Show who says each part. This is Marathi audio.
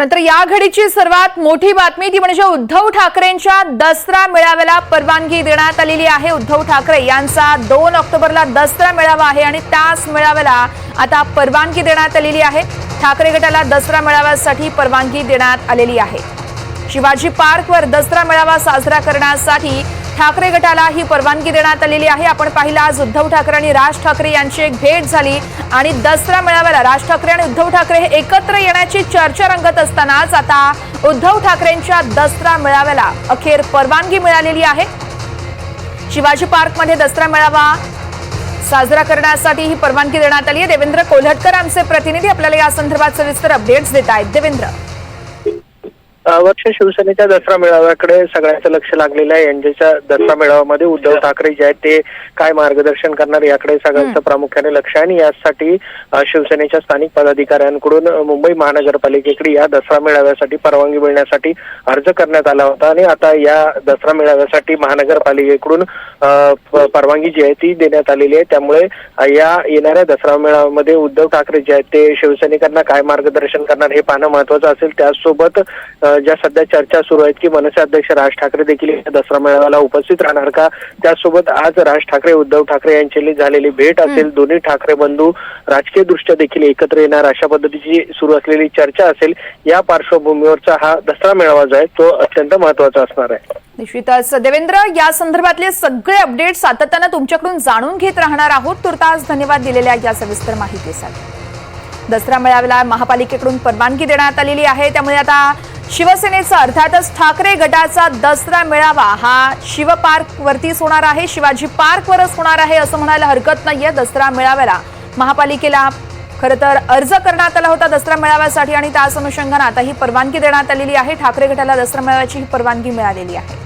Speaker 1: नंतर या घडीची सर्वात मोठी बातमी ती म्हणजे उद्धव ठाकरेंच्या दसरा मेळाव्याला परवानगी देण्यात आलेली आहे. उद्धव ठाकरे यांचा दोन ऑक्टोबरला दसरा मेळावा आहे आणि त्याच मेळाव्याला आता परवानगी देण्यात आलेली आहे. ठाकरे गटाला दसरा मेळाव्यासाठी परवानगी देण्यात आलेली आहे. शिवाजी पार्कवर दसरा मेळावा साजरा करण्यासाठी ठाकरे गटाला ही परवानगी देण्यात आलेली आहे. आपण पाहिलं आज उद्धव ठाकरे आणि राज ठाकरे यांची एक भेट झाली आणि दसरा मेळाव्याला राज ठाकरे आणि उद्धव ठाकरे हे एकत्र येण्याची चर्चा रंगत असतानाच आता उद्धव ठाकरेंच्या दसरा मेळाव्याला अखेर परवानगी मिळालेली आहे. शिवाजी पार्कमध्ये दसरा मेळावा साजरा करण्यासाठी ही परवानगी देण्यात आली आहे. देवेंद्र कोल्हटकर आमचे प्रतिनिधी आपल्याला या संदर्भात सविस्तर अपडेट्स देत आहेत. देवेंद्र.
Speaker 2: वर्ष शिवसेनेच्या दसरा मेळाव्याकडे सगळ्यांचं लक्ष लागलेलं आहे. यांच्या दसरा मेळाव्यामध्ये उद्धव ठाकरे जे आहेत ते काय मार्गदर्शन करणार याकडे सगळ्यांचं प्रामुख्याने लक्ष आहे. आणि यासाठी शिवसेनेच्या स्थानिक पदाधिकाऱ्यांकडून मुंबई महानगरपालिकेकडे या दसरा मेळाव्यासाठी परवानगी मिळण्यासाठी अर्ज करण्यात आला होता. आणि आता या दसरा मेळाव्यासाठी महानगरपालिकेकडून परवानगी जी आहे ती देण्यात आलेली आहे. त्यामुळे या येणाऱ्या दसरा मेळाव्यामध्ये उद्धव ठाकरे जे आहेत ते शिवसैनिकांना काय मार्गदर्शन करणार हे पाहणं महत्वाचं असेल. त्याचसोबत ज्या सध्या चर्चा सुरू आहेत की मनसे अध्यक्ष राज ठाकरे देखील या दसरा मेळाव्याला उपस्थित राहणार का? त्याचसोबत आज राज ठाकरे उद्धव ठाकरे यांची झालेली भेट असेल. दोन्ही ठाकरे बंधू राजकीय दृष्ट्या देखील एकत्र येणार अशा पद्धतीची सुरू असलेली चर्चा असेल. या पार्श्वभूमीवरचा हा दसरा मेळावा जो आहे तो अत्यंत महत्त्वाचा असणार आहे.
Speaker 1: निश्चितच. देवेंद्र या संदर्भातले सगळे अपडेट सातत्यानं तुमच्याकडून जाणून घेत राहणार आहोत. तुर्तास धन्यवाद दिलेल्या या सविस्तर माहितीसाठी. दसरा मेळाव्याला महापालिकेकडून परवानगी देण्यात आलेली आहे. त्यामुळे आता शिवसेनेचा अर्थातच ठाकरे गटाचा दसरा मेळावा. हा शिव पार्कवरतीच होणार आहे. शिवाजी पार्कवरच होणार आहे असं म्हणायला हरकत नाहीये दसरा मेळाव्याला. महापालिकेला खरं तर अर्ज करण्यात आला होता दसरा मेळाव्यासाठी आणि त्याच अनुषंगानं आता ही परवानगी देण्यात आलेली आहे. ठाकरे गटाला दसरा मेळाव्याची ही परवानगी मिळालेली आहे.